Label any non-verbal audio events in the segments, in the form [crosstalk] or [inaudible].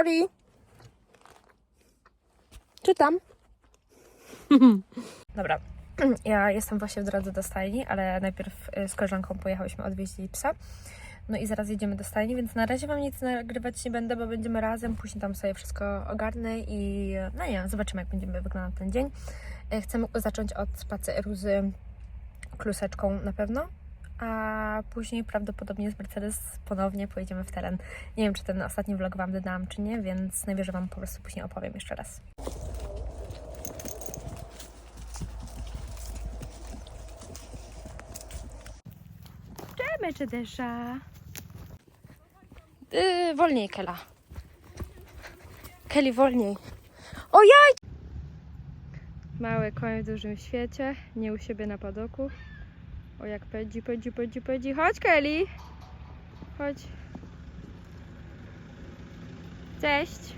Sorry. Czytam. [laughs] Dobra. Ja jestem właśnie w drodze do stajni, ale najpierw y, z koleżanką pojechałyśmy odwieźć jej psa. No i zaraz jedziemy do stajni, więc na razie Wam nic nagrywać nie będę, bo będziemy razem, później tam sobie wszystko ogarnę i no nie zobaczymy jak będziemy wyglądał ten dzień. Y, Chcemy zacząć od spaceru z kluseczką na pewno, a później prawdopodobnie z Mercedes ponownie pojedziemy w teren. Nie wiem, czy ten ostatni vlog Wam dodałam, czy nie, więc najwyżej Wam po prostu później opowiem jeszcze raz. Idziemy, czy desza? Yy, wolniej, Kela. Kelly, wolniej. O jaj! Mały koń w dużym świecie, nie u siebie na padoku. O jak pędzi, pędzi, pędzi, pędzi. Chodź, Kelly! Chodź. Cześć!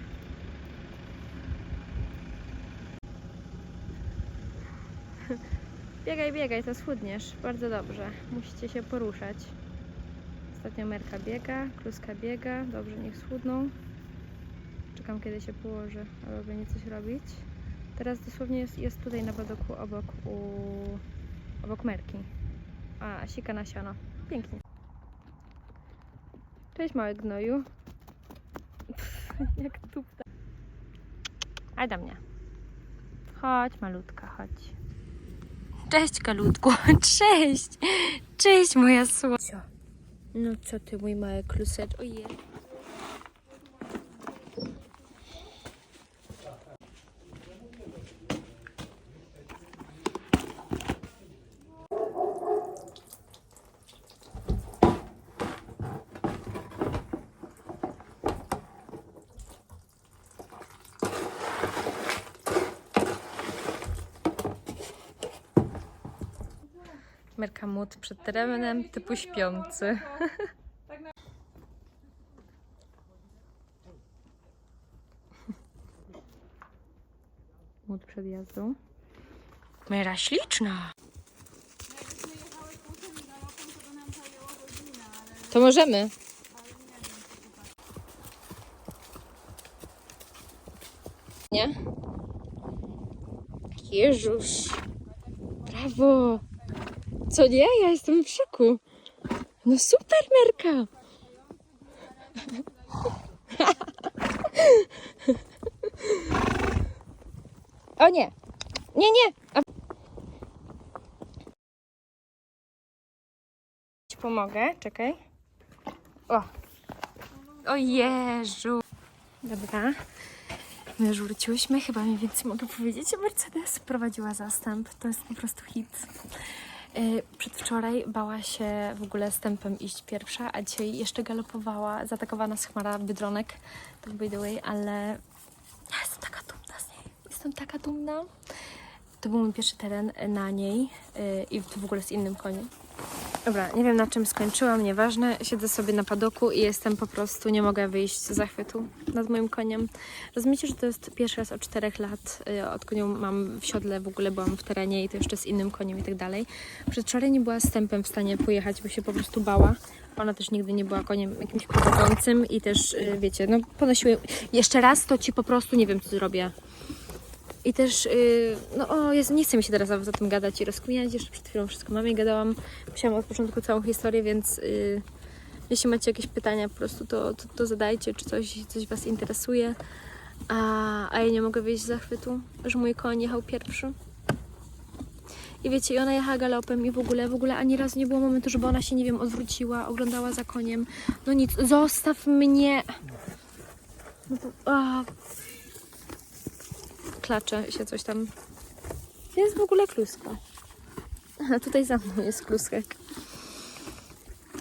[laughs] Biegaj, biegaj, to schudniesz. Bardzo dobrze. Musicie się poruszać. Ostatnio Merka biega, Kluska biega. Dobrze, niech schudną. Czekam, kiedy się położy, aby będzie coś robić. Teraz dosłownie jest, jest tutaj na padoku obok, u, obok Merki. A, sika na siano. Pięknie. Cześć, mały gnoju. Pff, jak tupta. Aj do mnie. Chodź, malutka, chodź. Cześć, kalutku. [laughs] Cześć. Cześć, moja słocia. No co ty, mój mały klusecz. Ojej. Merka młot przed terenem typu śpiący. Młot przed jazdą. Mera śliczna. To możemy. Nie? Jezus. Brawo. Co nie? Ja jestem w szoku. No super, Merka. O nie. Nie, nie. A... Pomogę, czekaj. O. O Jezu. Dobra. My już wróciłyśmy, chyba mniej więcej mogę powiedzieć, Mercedes prowadziła zastęp. To jest po prostu hit. Yy, Przedwczoraj bała się w ogóle stępem iść pierwsza, a dzisiaj jeszcze galopowała. Zaatakowała nas chmara Biedronek, tak by the way, ale ja jestem taka dumna z niej. Jestem taka dumna. To był mój pierwszy teren na niej yy, i w ogóle z innym koniem. Dobra, nie wiem na czym skończyłam, nieważne. Siedzę sobie na padoku i jestem po prostu, nie mogę wyjść z zachwytu nad moim koniem. Rozumiecie, że to jest pierwszy raz od 4 lat, odkąd ją mam w siodle, w ogóle byłam w terenie i to jeszcze z innym koniem i tak dalej. Przedwczoraj nie była stępem w stanie pojechać, bo się po prostu bała. Ona też nigdy nie była koniem jakimś prowadzącym i też, y, wiecie, no ponosiły... Jeszcze raz to Ci po prostu nie wiem, co zrobię. I też, yy, no o, Jezu, nie chcę mi się teraz za tym gadać i rozkminiać. Jeszcze przed chwilą wszystko mamie gadałam. Musiałam od początku całą historię, więc yy, jeśli macie jakieś pytania po prostu, to, to, to zadajcie, czy coś, coś Was interesuje. A, a ja nie mogę wyjść z zachwytu, że mój koń jechał pierwszy. I wiecie, i ona jechała galopem i w ogóle, w ogóle ani razu nie było momentu, żeby ona się, nie wiem, odwróciła, oglądała za koniem. No nic, zostaw mnie! No to, a, klacze się coś tam. Jest w ogóle kluska? Aha, tutaj za mną jest klusek.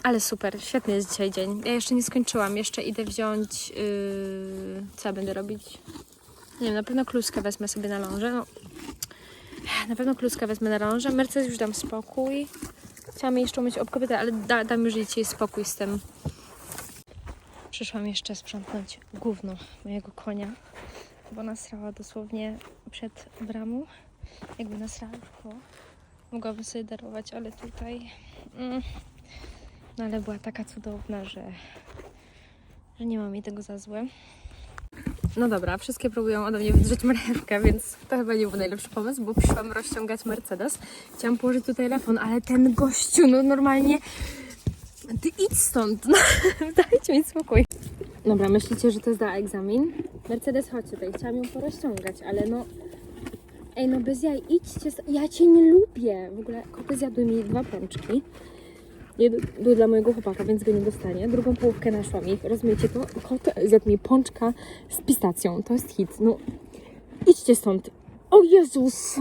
Ale super, świetny jest dzisiaj dzień. Ja jeszcze nie skończyłam, jeszcze idę wziąć. Yy, co ja będę robić? Nie wiem, na pewno kluskę wezmę sobie na lążę. No, na pewno kluskę wezmę na lążę. Mercedes już dam spokój. Chciałam jeszcze umyć obkobietę, ale da, dam już dzisiaj spokój z tym. Przyszłam jeszcze sprzątnąć gówno mojego konia bo nasrała dosłownie przed bramą. Jakby nasrała koło. Mogłabym sobie darować, ale tutaj... Mm, no ale była taka cudowna, że, że nie mam jej tego za złe. No dobra, wszystkie próbują ode mnie wydrzeć marchewkę, więc to chyba nie był najlepszy pomysł, bo przyszłam rozciągać Mercedes. Chciałam położyć tu telefon, ale ten gościu, no normalnie... Ty idź stąd, [laughs] no, dajcie mi spokój. Dobra, myślicie, że to zda egzamin? Mercedes, chodź tutaj, chciałam ją porozciągać, ale no... Ej, no bez jaj, idźcie, ja cię nie lubię. W ogóle koty zjadły mi dwa pączki. Jedno były dla mojego chłopaka, więc go nie dostanie. Drugą połówkę naszłam ich. Rozumiecie to? Kot zjadł mi pączka z pistacją. To jest hit. No, idźcie stąd. O Jezus!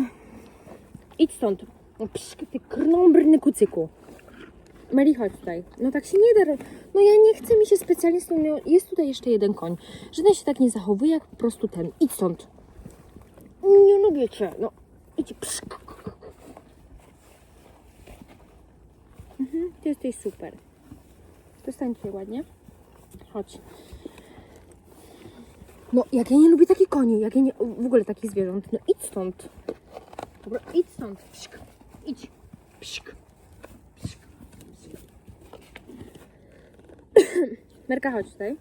Idź stąd. No pszk, ty krnąbrny kucyku. Mary, chodź tutaj. No tak się nie da. ro- No ja nie chcę mi się specjalnie z tą... mią- Jest tutaj jeszcze jeden koń. Żaden się tak nie zachowuje, jak po prostu ten. Idź stąd. Nie lubię cię. No, idź. Mhm, ty jesteś super. To stań tutaj ładnie. Chodź. No, jak ja nie lubię takich koni, jak ja nie, w ogóle takich zwierząt. No idź stąd. Dobra, idź stąd. Pszk. Idź. Pszk. Merka, chodź tutaj.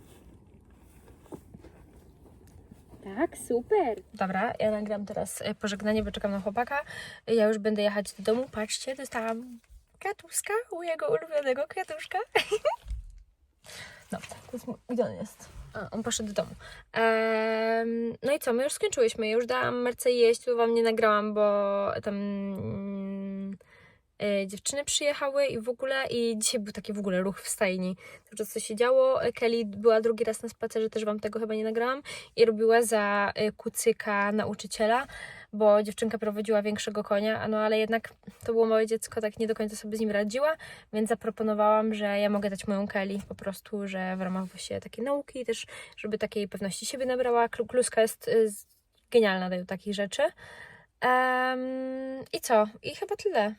Tak, super. Dobra, ja nagram teraz e, pożegnanie, bo czekam na chłopaka. Ja już będę jechać do domu. Patrzcie, dostałam kwiatuszka u jego ulubionego kwiatuszka. [laughs] Dobra, to jest mój... On jest? A, on poszedł do domu. Em, no i co, my już skończyłyśmy. Ja już dałam Merce jeść, tu wam nie nagrałam, bo tam dziewczyny przyjechały i w ogóle, i dzisiaj był taki w ogóle ruch w stajni. Czas co się działo. Kelly była drugi raz na spacerze, też wam tego chyba nie nagrałam i robiła za e, kucyka nauczyciela, bo dziewczynka prowadziła większego konia, no ale jednak to było małe dziecko, tak nie do końca sobie z nim radziła, więc zaproponowałam, że ja mogę dać moją Kelly po prostu, że w ramach właśnie takiej nauki też, żeby takiej pewności siebie nabrała. Klu- Kluska jest y, genialna do takich rzeczy. Em, I co? I chyba tyle.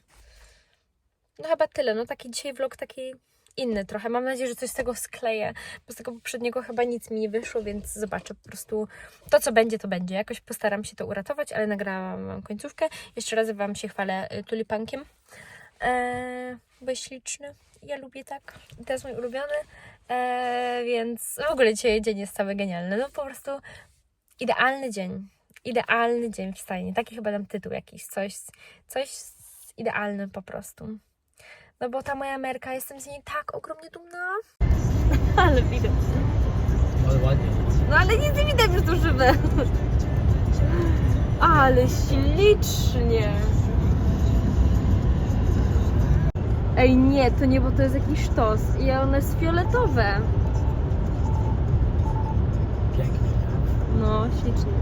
No chyba tyle. No taki dzisiaj vlog taki inny trochę. Mam nadzieję, że coś z tego skleję, bo z tego poprzedniego chyba nic mi nie wyszło, więc zobaczę po prostu to, co będzie, to będzie. Jakoś postaram się to uratować, ale nagrałam wam końcówkę. Jeszcze raz wam się chwalę y, tulipankiem, eee, bo jest śliczny. Ja lubię tak. I jest mój ulubiony. Eee, więc w ogóle dzisiaj dzień jest cały genialny. No po prostu idealny dzień. Idealny dzień w stajni. Taki chyba dam tytuł jakiś. Coś, coś idealne po prostu. No bo ta moja merka, jestem z niej tak ogromnie dumna. [laughs] Ale widać. Ale ładnie. No ale nic nie widać przez tą szybę. Ale ślicznie. Ej, nie, to nie, bo to jest jakiś sztos. I ono jest fioletowe. Pięknie. No, ślicznie.